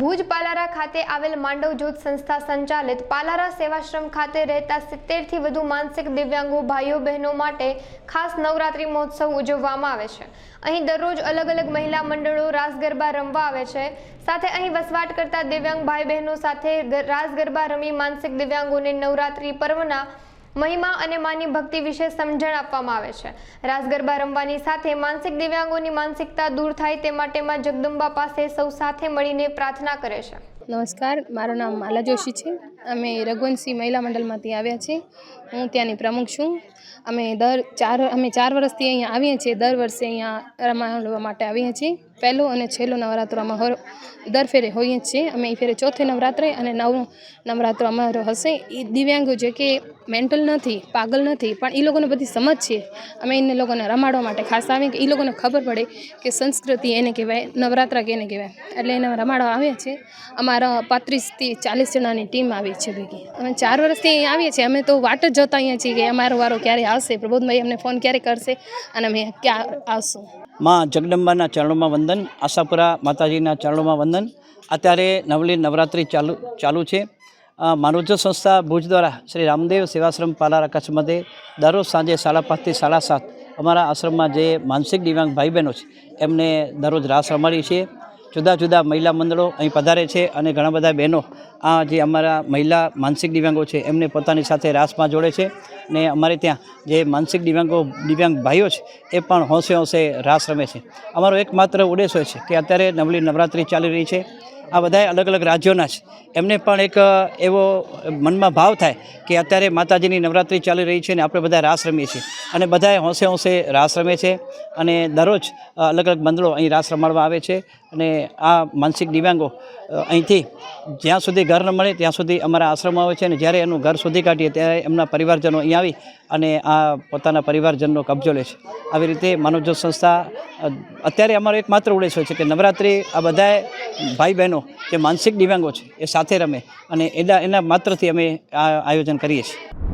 ભુજ પાલારા ખાતે આવેલ માંડવ જૂથ સંસ્થા સંચાલિત પાલારા સેવાશ્રમ ખાતે રહેતા સિત્તેરથી વધુ માનસિક દિવ્યાંગો ભાઈઓ બહેનો માટે ખાસ નવરાત્રિ મહોત્સવ ઉજવવામાં આવે છે. અહીં દરરોજ અલગ અલગ મહિલા મંડળો રાસ ગરબા રમવા આવે છે. સાથે અહીં વસવાટ કરતા દિવ્યાંગ ભાઈ બહેનો સાથે રાસ ગરબા રમી માનસિક દિવ્યાંગોને નવરાત્રિ પર્વના મહિમા અને માની ભક્તિ વિશે સમજણ આપવામાં આવે છે. રાસ ગરબા રમવાની સાથે માનસિક દિવ્યાંગોની માનસિકતા દૂર થાય તે માટે માં જગદંબા પાસે સૌ સાથે મળીને પ્રાર્થના કરે છે. નમસ્કાર, મારું નામ માલા જોશી છે. અમે રઘુવંશી મહિલા મંડળમાંથી આવ્યા છીએ. હું ત્યાંની પ્રમુખ છું. અમે દર ચાર, અમે ચાર વર્ષથી અહીંયા આવીએ છીએ. દર વર્ષે અહીંયા રમાડવા માટે આવીએ છીએ. પહેલો અને છેલ્લો નવરાત્રોમાં હર, દર ફેરે હોઈએ છીએ. અમે એ ફેરે ચોથે નવરાત્રે અને નવમું નવરાત્ર અમારો હશે. એ દિવ્યાંગો જે કે મેન્ટલ નથી, પાગલ નથી, પણ એ લોકોને બધી સમજ છે. અમે એને લોકોને રમાડવા માટે ખાસ આવીએ કે એ લોકોને ખબર પડે કે સંસ્કૃતિ એને કહેવાય, નવરાત્રા કેને કહેવાય. એટલે એને રમાડવા આવ્યા છે અમારા પાંત્રીસથી ચાલીસ જણાની ટીમ આવી છે ભેગી. અમે ચાર વર્ષથી અહીંયા આવીએ છીએ. અમે તો વાટ જ જોતા અહીંયા છીએ કે અમારો વારો ક્યારે આવશે. પ્રબોધભાઈ અમને ફોન ક્યારે કરશે અને અમે ક્યાં આવશું. માં જગદંબાના ચરણોમાં વંદન, આશાપુરા માતાજીના ચરણોમાં વંદન. અત્યારે નવલી નવરાત્રિ ચાલુ ચાલુ છે. માનવજો સંસ્થા ભુજ દ્વારા શ્રી રામદેવ સેવાશ્રમ પાલારા કચ્છ મધ્યે દરરોજ સાંજે સાડા પાંચથી સાડા સાત અમારા આશ્રમમાં જે માનસિક દિવ્યાંગ ભાઈ બહેનો છે, એમને દરરોજ રાસ રમાડીએ છીએ. જુદા જુદા મહિલા મંડળો અહીં પધારે છે અને ઘણા બધા બહેનો આ જે અમારા મહિલા માનસિક દિવ્યાંગો છે, એમને પોતાની સાથે રાસમાં જોડે છે ને અમારે ત્યાં જે માનસિક દિવ્યાંગો, દિવ્યાંગ ભાઈઓ છે, એ પણ હોંશે હોંશે રાસ રમે છે. અમારો એકમાત્ર ઉદ્દેશ હોય છે કે અત્યારે નવલી નવરાત્રિ ચાલી રહી છે. આ બધાય અલગ અલગ રાજ્યોના છે. એમને પણ એક એવો મનમાં ભાવ થાય કે અત્યારે માતાજીની નવરાત્રિ ચાલી રહી છે અને આપણે બધા રાસ રમીએ છીએ. અને બધાએ હોંશે હોંશે રાસ રમે છે અને દરરોજ અલગ અલગ મંડળો અહીં રાસ રમાડવા આવે છે અને આ માનસિક દિવ્યાંગો અહીંથી જ્યાં સુધી ઘર ન મળે ત્યાં સુધી અમારા આશ્રમમાં આવે છે અને જ્યારે એનું ઘર શોધી કાઢીએ ત્યારે એમના પરિવારજનો અહીં આવી અને આ પોતાના પરિવારજનનો કબજો લે છે. આવી રીતે માનવજ્યોત સંસ્થા અત્યારે અમારો એકમાત્ર ઉદ્દેશ હોય છે કે નવરાત્રિ આ બધાએ ભાઈ જે માનસિક દિવ્યાંગો છે એ સાથે રમે અને એના એના માત્રથી અમે આ આયોજન કરીએ છીએ.